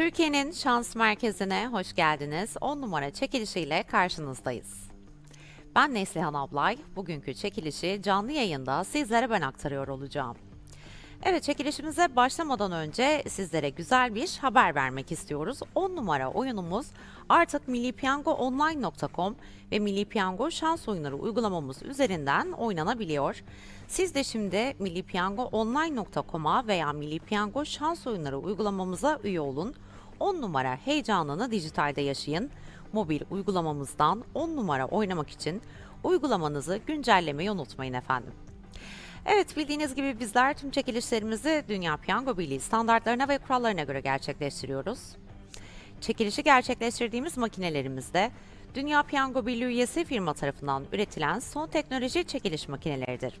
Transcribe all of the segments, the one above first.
Türkiye'nin şans merkezine hoş geldiniz. 10 numara çekilişiyle karşınızdayız. Ben Neslihan Ablay. Bugünkü çekilişi canlı yayında sizlere ben aktarıyor olacağım. Evet çekilişimize başlamadan önce sizlere güzel bir haber vermek istiyoruz. 10 numara oyunumuz artık millipiyangoonline.com ve Milli Piyango şans oyunları uygulamamız üzerinden oynanabiliyor. Siz de şimdi millipiyangoonline.com'a veya Milli Piyango şans oyunları uygulamamıza üye olun. 10 numara heyecanını dijitalde yaşayın. Mobil uygulamamızdan 10 numara oynamak için uygulamanızı güncellemeyi unutmayın efendim. Evet bildiğiniz gibi bizler tüm çekilişlerimizi Dünya Piyango Birliği standartlarına ve kurallarına göre gerçekleştiriyoruz. Çekilişi gerçekleştirdiğimiz makinelerimizde Dünya Piyango Birliği üyesi firma tarafından üretilen son teknoloji çekiliş makineleridir.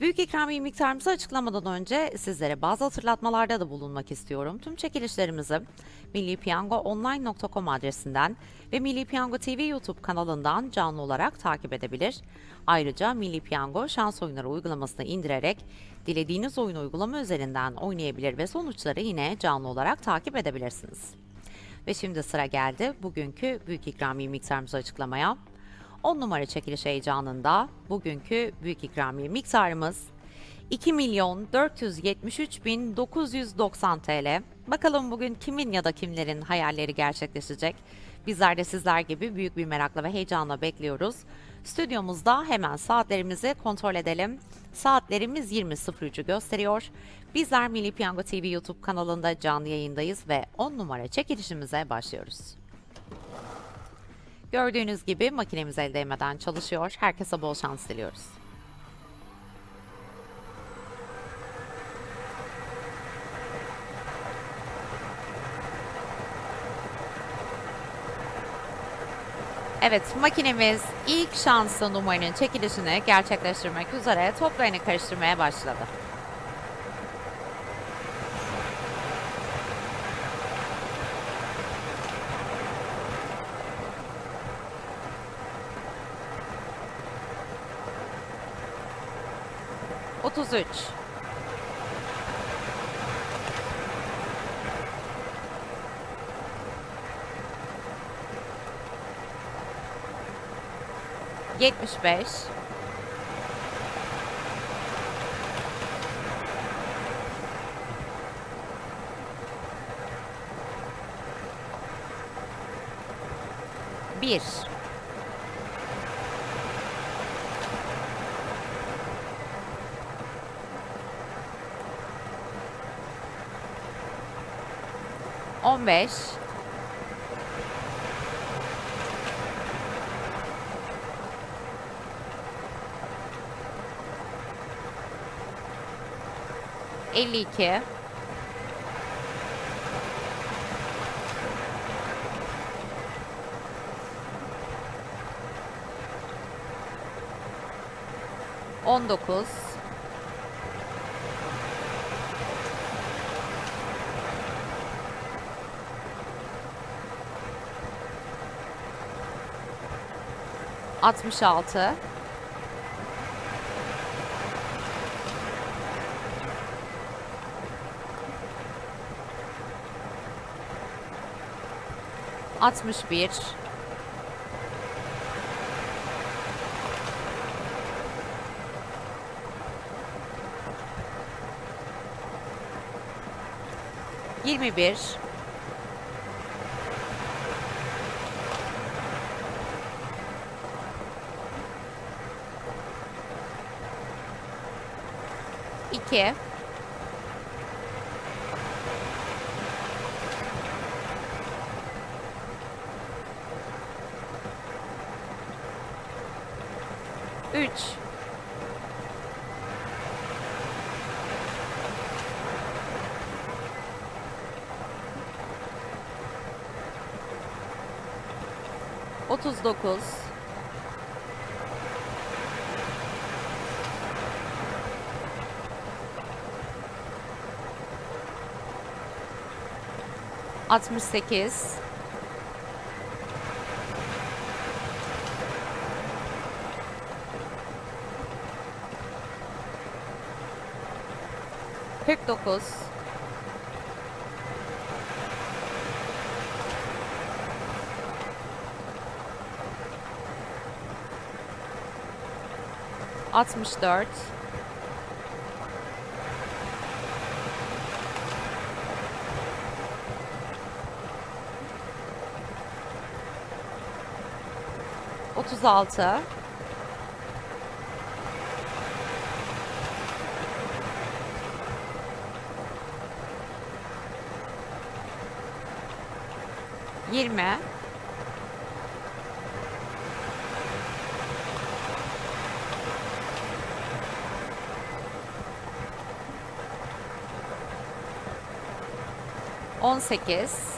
Büyük ikramiye miktarımızı açıklamadan önce sizlere bazı hatırlatmalarda da bulunmak istiyorum. Tüm çekilişlerimizi millipiyangoonline.com adresinden ve Milli Piyango TV YouTube kanalından canlı olarak takip edebilir. Ayrıca Milli Piyango şans oyunları uygulamasını indirerek dilediğiniz oyun uygulama üzerinden oynayabilir ve sonuçları yine canlı olarak takip edebilirsiniz. Ve şimdi sıra geldi bugünkü büyük ikramiye miktarımızı açıklamaya. 10 numara çekiliş heyecanında bugünkü büyük ikramiye miktarımız 2 milyon 473 bin 990 TL. Bakalım bugün kimin ya da kimlerin hayalleri gerçekleşecek? Bizler de sizler gibi büyük bir merakla ve heyecanla bekliyoruz. Stüdyomuzda hemen saatlerimizi kontrol edelim. Saatlerimiz 20.03'ü gösteriyor. Bizler Milli Piyango TV YouTube kanalında canlı yayındayız ve 10 numara çekilişimize başlıyoruz. Gördüğünüz gibi makinemiz el değmeden çalışıyor. Herkese bol şans diliyoruz. Evet, makinemiz ilk şanslı numaranın çekilişini gerçekleştirmek üzere toplarını karıştırmaya başladı. Otuz üç. Yetmiş beş. Bir. On beş. Elli iki. On dokuz. Altmış altı. 61 21 2 3 39 68 49 64 36 20 18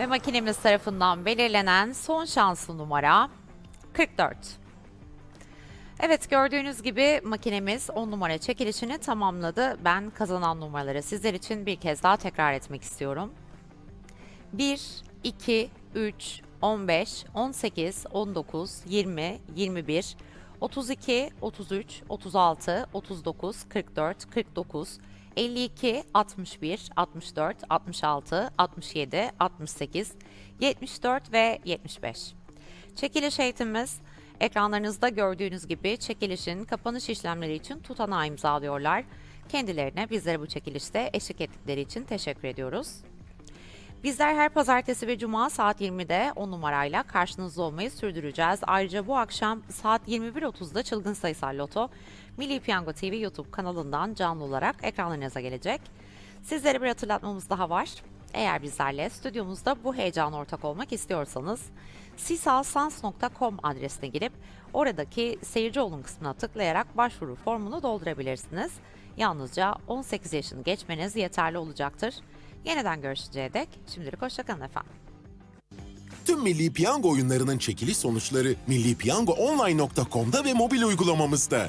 Ve makinemiz tarafından belirlenen son şanslı numara 44. Evet gördüğünüz gibi makinemiz 10 numara çekilişini tamamladı. Ben kazanan numaraları sizler için bir kez daha tekrar etmek istiyorum. 1, 2, 3, 15, 18, 19, 20, 21, 32, 33, 36, 39, 44, 49, 52, 61, 64, 66, 67, 68, 74 ve 75. Çekiliş eğitimimiz ekranlarınızda gördüğünüz gibi çekilişin kapanış işlemleri için tutanağı imzalıyorlar. Kendilerine bizlere bu çekilişte eşlik ettikleri için teşekkür ediyoruz. Bizler her pazartesi ve cuma saat 20'de 10 numarayla karşınızda olmayı sürdüreceğiz. Ayrıca bu akşam saat 21.30'da Çılgın Sayısal Loto Milli Piyango TV YouTube kanalından canlı olarak ekranlarınıza gelecek. Sizlere bir hatırlatmamız daha var. Eğer bizlerle stüdyomuzda bu heyecana ortak olmak istiyorsanız sisalsans.com adresine girip oradaki seyirci olun kısmına tıklayarak başvuru formunu doldurabilirsiniz. Yalnızca 18 yaşını geçmeniz yeterli olacaktır. Yeniden görüşünceye dek şimdilik hoşçakalın efendim. Tüm Milli Piyango oyunlarının çekiliş sonuçları millipiyangoonline.com'da ve mobil uygulamamızda.